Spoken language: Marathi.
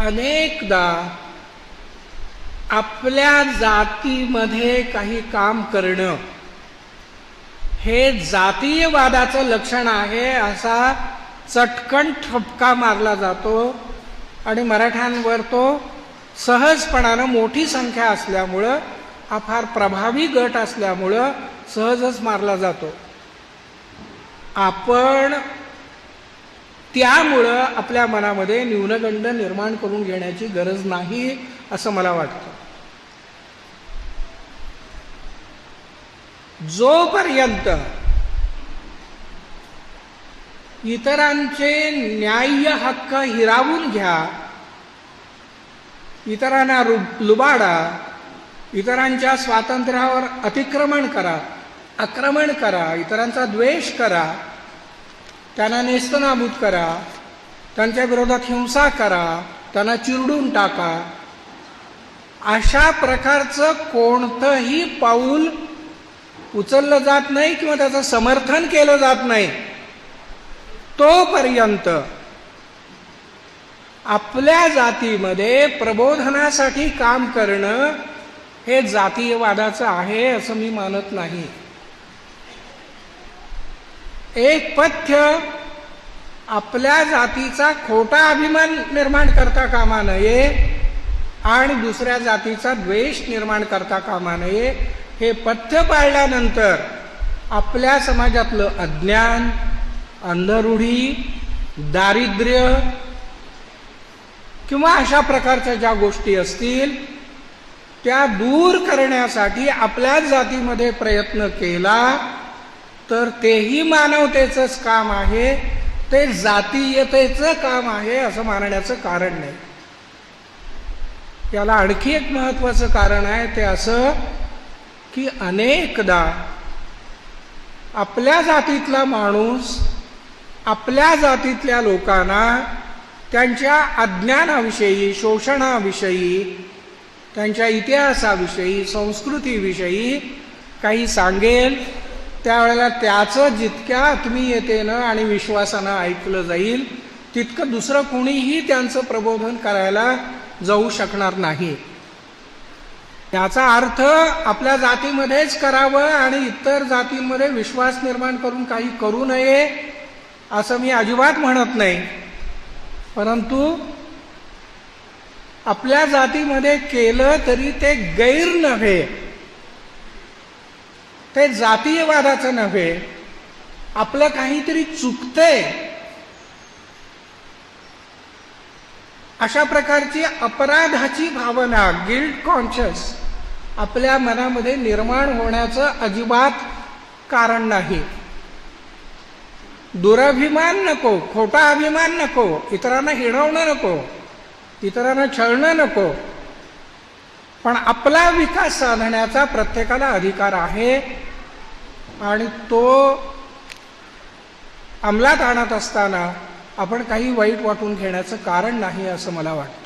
अनेकदा आपल्या जातीमध्ये काही काम करणं हे जातीयवादाचं लक्षण आहे असा चटकन ठपका मारला जातो आणि मराठ्यांवर तो सहजपणानं मोठी संख्या असल्यामुळं हा फार प्रभावी गट असल्यामुळं सहजच मारला जातो. आपण त्यामुळं आपल्या मनामध्ये न्यूनगंड निर्माण करून घेण्याची गरज नाही असं मला वाटतं. जोपर्यंत इतरांचे न्याय्य हक्क हिरावून घ्या इतरांना रु- लुबाडा इतरांच्या स्वातंत्र्यावर अतिक्रमण करा आक्रमण करा इतरांचा द्वेष करा त्यांना नेस्तनाबूत करा त्यांच्या विरोधात हिंसा करा त्यांना चिरडून टाका. अशा प्रकारचं कोणतंही पाऊल उचललं जात नाही किंवा त्याचं समर्थन केलं जात नाही. तोपर्यंत आपल्या जातीमध्ये प्रबोधनासाठी काम करणं हे जातीयवादाचं आहे असं मी मानत नाही. एक पथ्य आपल्या जातीचा खोटा अभिमान निर्माण करता कामा नये आणि दुसऱ्या जातीचा द्वेष निर्माण करता कामा नये हे पथ्य पाळल्यानंतर आपल्या समाजातलं अज्ञान अंधरूढी दारिद्र्य किंवा अशा प्रकारच्या ज्या गोष्टी असतील त्या दूर करण्यासाठी आपल्याच जातीमध्ये प्रयत्न केला तर तेही मानवतेचंच काम आहे ते जातीयतेचं काम आहे असं मानण्याचं कारण नाही. याला आणखी एक महत्वाचं कारण आहे ते असं की अनेकदा आपल्या जातीतला माणूस आपल्या जातीतल्या लोकांना त्यांच्या अज्ञानाविषयी शोषणाविषयी त्यांच्या इतिहासाविषयी संस्कृतीविषयी काही सांगेल त्यावेळेला त्याचं जितक्या आत्मीयतेनं आणि विश्वासानं ऐकलं जाईल तितकं दुसरं कोणीही त्यांचं प्रबोधन करायला जाऊ शकणार नाही. याचा अर्थ आपल्या जातीमध्येच करावं आणि इतर जातींमध्ये विश्वास निर्माण करून काही करू नये असं मी अजिबात म्हणत नाही. परंतु आपल्या जातीमध्ये केलं तरी ते गैर नव्हे. ते जातीयवादाचं नव्हे आपलं काहीतरी चुकतंय. अशा प्रकारची अपराधाची भावना गिल्ट कॉन्शियस आपल्या मनामध्ये निर्माण होण्याचं अजिबात कारण नाही. दुराभिमान नको खोटा अभिमान नको इतरांना हिणवणं नको इतरांना छळणं नको. पण आपला विकास साधण्याचा प्रत्येकाला अधिकार आहे आणि तो अंमलात आणत असताना आपण काही वाईट वाटून घेण्याचं कारण नाही असं मला वाटतं.